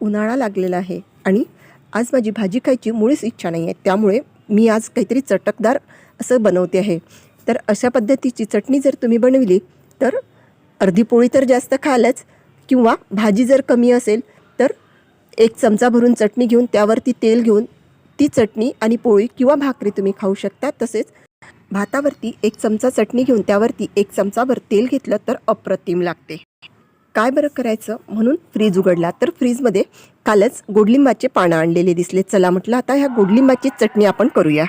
उन्हाळा लागलेला आहे आणि आज माझी भाजी खायची मुळीच इच्छा नाही आहे त्यामुळे मी आज काहीतरी चटकदार असं बनवते आहे. तर अशा पद्धतीची चटणी जर तुम्ही बनविली तर अर्धी पोळी तर जास्त खालच किंवा भाजी जर कमी असेल तर एक चमचा भरून चटणी घेऊन त्यावरती तेल घेऊन ती चटणी आणि पोळी किंवा भाकरी तुम्ही खाऊ शकता. तसेच भातावरती एक चमचा चटणी घेऊन त्यावरती एक चमचाभर तेल घेतलं तर अप्रतिम लागते. काय बरं करायचं? म्हणून फ्रीज उघडला. तर फ्रीजमध्ये कालच गोडलिंबाचे पानं आणलेले दिसले. चला म्हटलं आता ह्या गोडलिंबाची चटणी आपण करूया.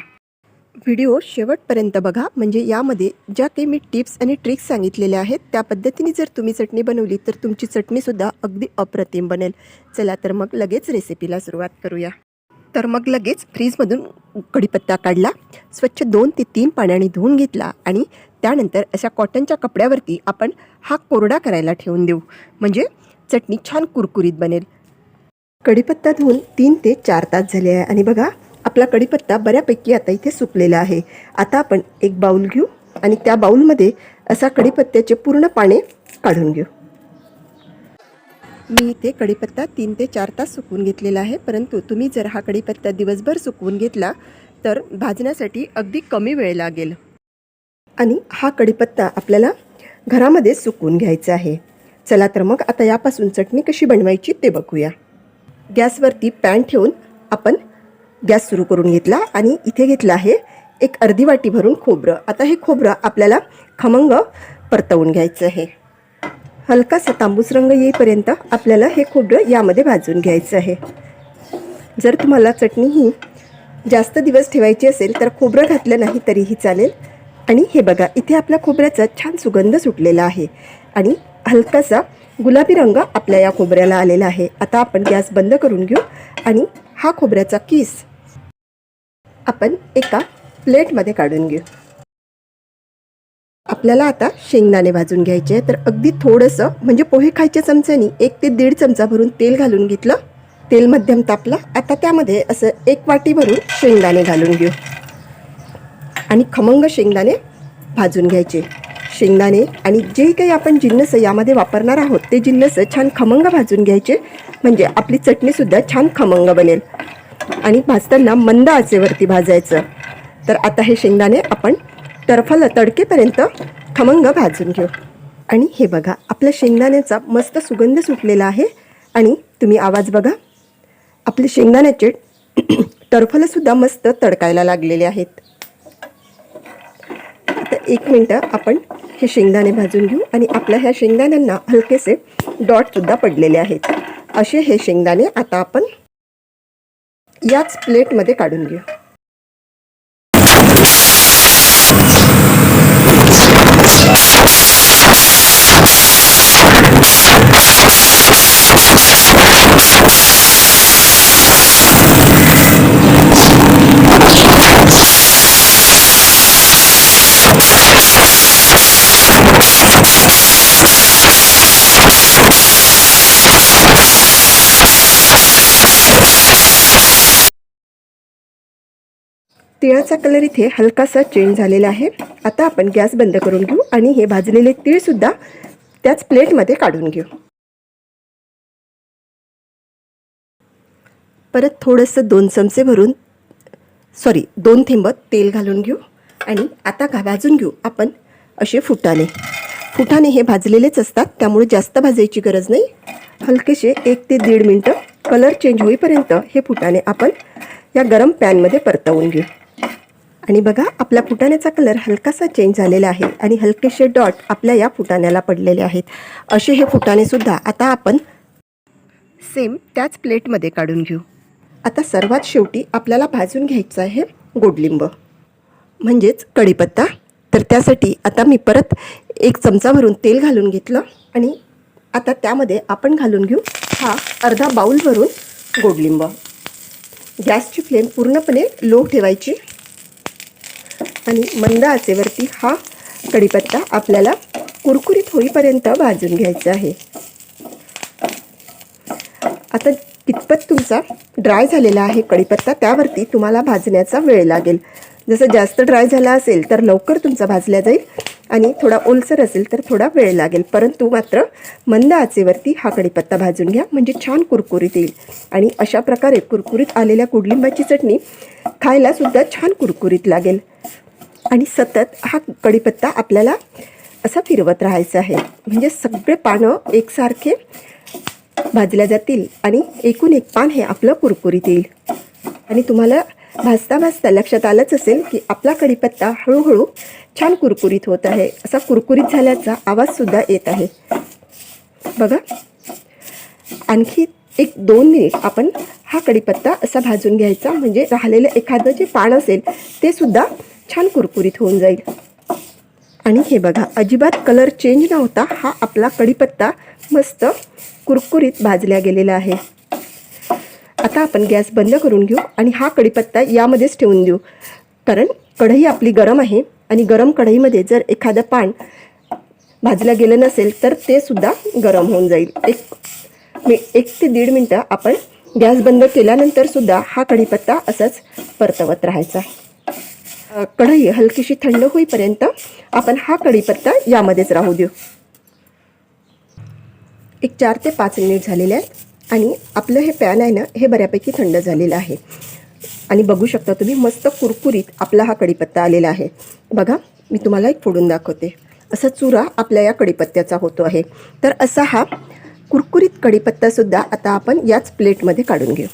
व्हिडिओ शेवटपर्यंत बघा. म्हणजे यामध्ये ज्या काही मी टिप्स आणि ट्रिक्स सांगितलेल्या आहेत त्या पद्धतीने जर तुम्ही चटणी बनवली तर तुमची चटणीसुद्धा अगदी अप्रतिम बनेल. चला तर मग लगेच रेसिपीला सुरुवात करूया. तर मग लगेच फ्रीजमधून कढीपत्ता काढला स्वच्छ दोन ते तीन पाण्याने धुवून घेतला आणि त्यानंतर अशा कॉटनच्या कपड्यावरती आपण हा कोरडा करायला ठेवून देऊ. म्हणजे चटणी छान कुरकुरीत बनेल. कढीपत्ता धुवून तीन ते चार तास झाले आहे. आणि बघा आपला कढीपत्ता बऱ्यापैकी आता इथे सुकलेला आहे. आता आपण एक बाऊल घेऊ आणि त्या बाऊलमध्ये असा कढीपत्त्याचे पूर्ण पाने काढून घेऊ. मी इथे कढीपत्ता तीन ते चार तास सुकवून घेतलेला आहे. परंतु तुम्ही जर हा कढीपत्ता दिवसभर सुकवून घेतला तर भाजण्यासाठी अगदी कमी वेळ लागेल. आणि हा कढीपत्ता आपल्याला घरामध्ये सुकवून घ्यायचा आहे. चला तर मग आता यापासून चटणी कशी बनवायची ते बघूया. गॅसवरती पॅन ठेवून आपण गॅस सुरू करून घेतला आणि इथे घेतला आहे एक अर्धी वाटी भरून खोबरं. आता हे खोबरं आपल्याला खमंग परतवून घ्यायचं आहे. हलकासा तांबूस रंग येईपर्यंत आपल्याला हे खोबरं यामध्ये भाजून घ्यायचं आहे. जर तुम्हाला चटणी ही जास्त दिवस ठेवायची असेल तर खोबरं घातलं नाही तरीही चालेल. आणि हे बघा इथे आपल्या खोबऱ्याचा छान सुगंध सुटलेला आहे. आणि हलकासा गुलाबी रंग आपल्या या खोबऱ्याला आलेला आहे. आता आपण गॅस बंद करून घेऊ आणि हा खोबऱ्याचा किस आपण एका प्लेटमध्ये काढून घेऊ. आपल्याला आता शेंगदाणे भाजून घ्यायचे आहे तर अगदी थोडंसं म्हणजे पोहे खायच्या चमच्यानी एक ते दीड चमचा भरून तेल घालून घेतलं. तेल मध्यम तापलं. आता त्यामध्ये असं एक वाटी भरून शेंगदाणे घालून घेऊ. आणि खमंग शेंगदाणे भाजून घ्यायचे. शेंगदाणे आणि जे काही आपण जिन्नस यामध्ये वापरणार आहोत ते जिन्नस छान खमंग भाजून घ्यायचे. म्हणजे आपली चटणीसुद्धा छान खमंग बनेल. आणि भाजताना मंद आचेवरती भाजायचं. तर आता हे शेंगदाणे आपण तरफाला तडकेपर्यंत खमंग भाजून घेऊ. आणि हे बघा आपल्या शेंगदाण्याचा मस्त सुगंध सुटलेला आहे. आणि तुम्ही आवाज बघा. आपले शेंगदाण्याचे टरफलंसुद्धा मस्त तडकायला लागलेले आहेत. एक मिनटं आपण हे शेंगदाणे भाजून घेऊ आणि आपल्या ह्या शेंगदाण्यांना हलकेसे डॉटसुद्धा पडलेले आहेत. असे हे शेंगदाणे आता आपण याच प्लेटमध्ये काढून घेऊ. तिळाचा कलर इथे हलकासा चेंज झालेला आहे. आता आपण गॅस बंद करून घेऊ आणि हे भाजलेले तीळसुद्धा त्याच प्लेटमध्ये काढून घेऊ. परत थोडंसं दोन चमचे भरून सॉरी दोन थेंब तेल घालून घेऊ आणि आता घा भाजून घेऊ आपण असे फुटाणे. फुटाणे हे भाजलेलेच असतात त्यामुळे जास्त भाजायची गरज नाही. हलकेसे एक ते दीड मिनटं कलर चेंज होईपर्यंत हे फुटाणे आपण या गरम पॅनमध्ये परतवून घेऊ. आणि बघा आपल्या फुटाण्याचा कलर हलकासा चेंज झालेला आहे आणि हलकेसे डॉट आपल्या या फुटाण्याला पडलेले आहेत. असे हे फुटाणेसुद्धा आता आपण सेम त्याच प्लेटमध्ये काढून घेऊ. आता सर्वात शेवटी आपल्याला भाजून घ्यायचं आहे गोडलिंब. म्हणजेच कढीपत्ता. तर त्यासाठी आता मी परत एक चमचा भरून तेल घालून घेतलं आणि आता त्यामध्ये आपण घालून घेऊ हा अर्धा बाऊल भरून गोडलिंब. गॅसची फ्लेम पूर्णपणे लो ठेवायची. आणि मंद आचेवरती हा कढीपत्ता आपल्याला कुरकुरीत होईपर्यंत भाजून घ्यायचा आहे. आता कितपत तुमचा ड्राय झालेला आहे कढीपत्ता त्यावरती तुम्हाला भाजण्याचा वेळ लागेल. जसं जास्त ड्राय झाला असेल तर लवकर तुमचा भाजला जाईल आणि थोडा ओलसर असेल तर थोडा वेळ लागेल. परंतु मात्र मंद आचेवरती हा कढीपत्ता भाजून घ्या म्हणजे छान कुरकुरीत येईल. आणि अशा प्रकारे कुरकुरीत आलेल्या कुडलिंबाची चटणी खायलासुद्धा छान कुरकुरीत लागेल. आणि सतत हा कढीपत्ता आपल्याला असा फिरवत राहायचा आहे. म्हणजे सगळे पानं एकसारखे भाजल्या जातील आणि एकूण एक पान हे आपलं कुरकुरीत येईल. आणि तुम्हाला भाजता भाजता लक्षात आलंच असेल की आपला कढीपत्ता हळूहळू छान कुरकुरीत होत आहे. असा कुरकुरीत झाल्याचा आवाजसुद्धा येत आहे. बघा. आणखी एक दोन मिनिट आपण हा कढीपत्ता असा भाजून घ्यायचा. म्हणजे राहिलेलं एखादं जे पान असेल ते सुद्धा छान कुरकुरीत होऊन जाईल. आणि हे बघा अजिबात कलर चेंज न होता हा आपला कढीपत्ता मस्त कुरकुरीत भाजल्या गेलेला आहे. आता आपण गॅस बंद करून घेऊ आणि हा कढीपत्ता यामध्येच ठेवून देऊ. कारण कढई आपली गरम आहे आणि गरम कढईमध्ये जर एखादं पान भाजलं गेलं नसेल तर ते सुद्धा गरम होऊन जाईल. एक मी एक ते दीड मिनटं आपण गॅस बंद केल्यानंतर सुद्धा हा कढीपत्ता असाच परतवत राहायचा. कढई हलकीशी थंड होईपर्यंत आपण हा कढीपत्ता यामध्येच राहू देऊ. एक चार ते पाच मिनिट झालेले आहेत आणि आपलं हे पॅन आहे ना हे बऱ्यापैकी थंड झालेलं आहे. आणि बघू शकता तुम्ही मस्त कुरकुरीत आपला हा कढीपत्ता आलेला आहे. बघा मी तुम्हाला एक फोडून दाखवते. असा चुरा आपल्या या कढीपत्त्याचा होतो आहे. तर असा हा कुरकुरीत कढीपत्तासुद्धा आता आपण याच प्लेटमध्ये काढून घेऊ.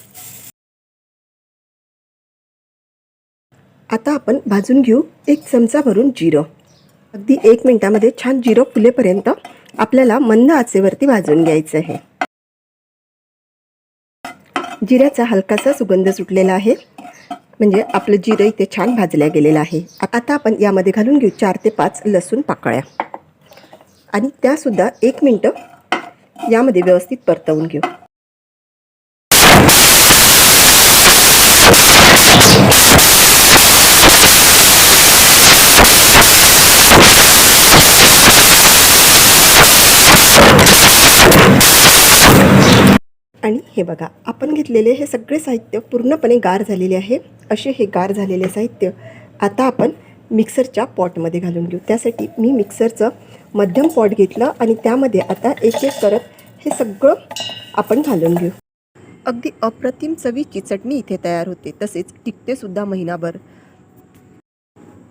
आता आपण भाजून घेऊ एक चमचा भरून जिरं. अगदी एक मिनटामध्ये छान जिरं फुलेपर्यंत आपल्याला मंद आचेवरती भाजून घ्यायचं आहे. जिऱ्याचा हलकासा सुगंध सुटलेला आहे. म्हणजे आपलं जिरं इथे छान भाजल्या गेलेलं आहे. आता आपण यामध्ये घालून घेऊ चार ते पाच लसूण पाकळ्या. आणि त्यासुद्धा एक मिनटं यामध्ये व्यवस्थित परतवून घेऊ आणि हे बघा आपण घेतलेले हे सगळे साहित्य पूर्णपणे गार झालेले आहे. असे हे गार झालेले साहित्य आता आपण मिक्सरच्या पॉटमध्ये घालून घेऊ. त्यासाठी मी मिक्सरचं मध्यम पॉट घेतलं आणि त्यामध्ये आता एक एक करत हे सगळं आपण घालून घेऊ. अगदी अप्रतिम चवीची चटणी इथे तयार होते. तसेच टिकतेसुद्धा महिनाभर.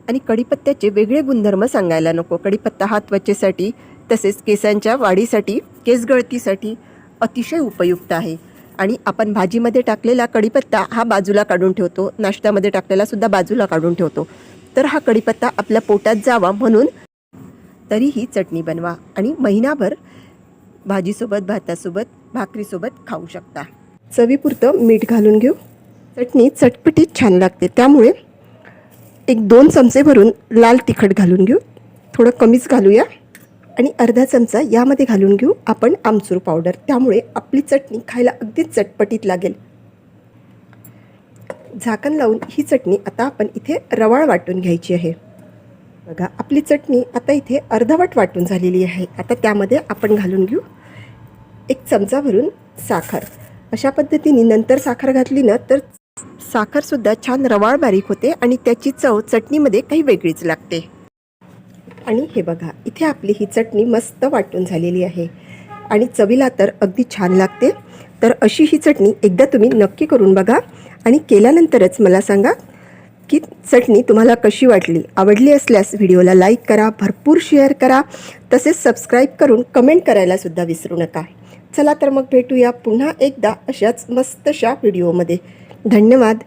आणि कढीपत्त्याचे वेगळे गुणधर्म सांगायला नको. कढीपत्ता हा त्वचेसाठी तसेच केसांच्या वाढीसाठी केसगळतीसाठी अतिशय उपयुक्त आहे. आणि आपण भाजीमध्ये टाकलेला कढीपत्ता हा बाजूला काढून ठेवतो. नाश्त्यामध्ये टाकलेला सुद्धा बाजूला काढून ठेवतो. तर हा कढीपत्ता आपल्या पोटात जावा म्हणून तरी ही चटणी बनवा आणि महिनाभर भाजीसोबत भातासोबत भाकरीसोबत खाऊ शकता. चवीपुरतं मीठ घालून घेऊ. चटणी चटपटीत छान लागते. त्यामुळे एक दोन चमचे भरून लाल तिखट घालून घेऊ. थोडं कमीच घालूया. आणि अर्धा चमचा यामध्ये घालून घेऊ आपण आमचूर पावडर. त्यामुळे आपली चटणी खायला अगदीच चटपटीत लागेल. झाकण लावून ही चटणी आता आपण इथे रवाळ वाटून घ्यायची आहे. बघा आपली चटणी आता इथे अर्धवट वाटून झालेली आहे. आता त्यामध्ये आपण घालून घेऊ एक चमचा भरून साखर. अशा पद्धतीने नंतर साखर घातली ना तर साखरसुद्धा छान रवाळ बारीक होते आणि त्याची चव चटणीमध्ये काही वेगळीच लागते. आणि हे बघा इथे आपली ही चटणी मस्त वाटून झालेली आहे. आणि चवीला तर अगदी छान लागते. तर अशी ही चटणी एकदा तुम्ही नक्की करून बघा. आणि केल्यानंतरच मला सांगा की चटणी तुम्हाला कशी वाटली? आवडली असल्यास व्हिडिओला लाईक करा भरपूर शेअर करा. तसेच सबस्क्राईब करून कमेंट करायलासुद्धा विसरू नका. चला तर मग भेटूया पुन्हा एकदा अशाच मस्तशा व्हिडिओमध्ये. धन्यवाद.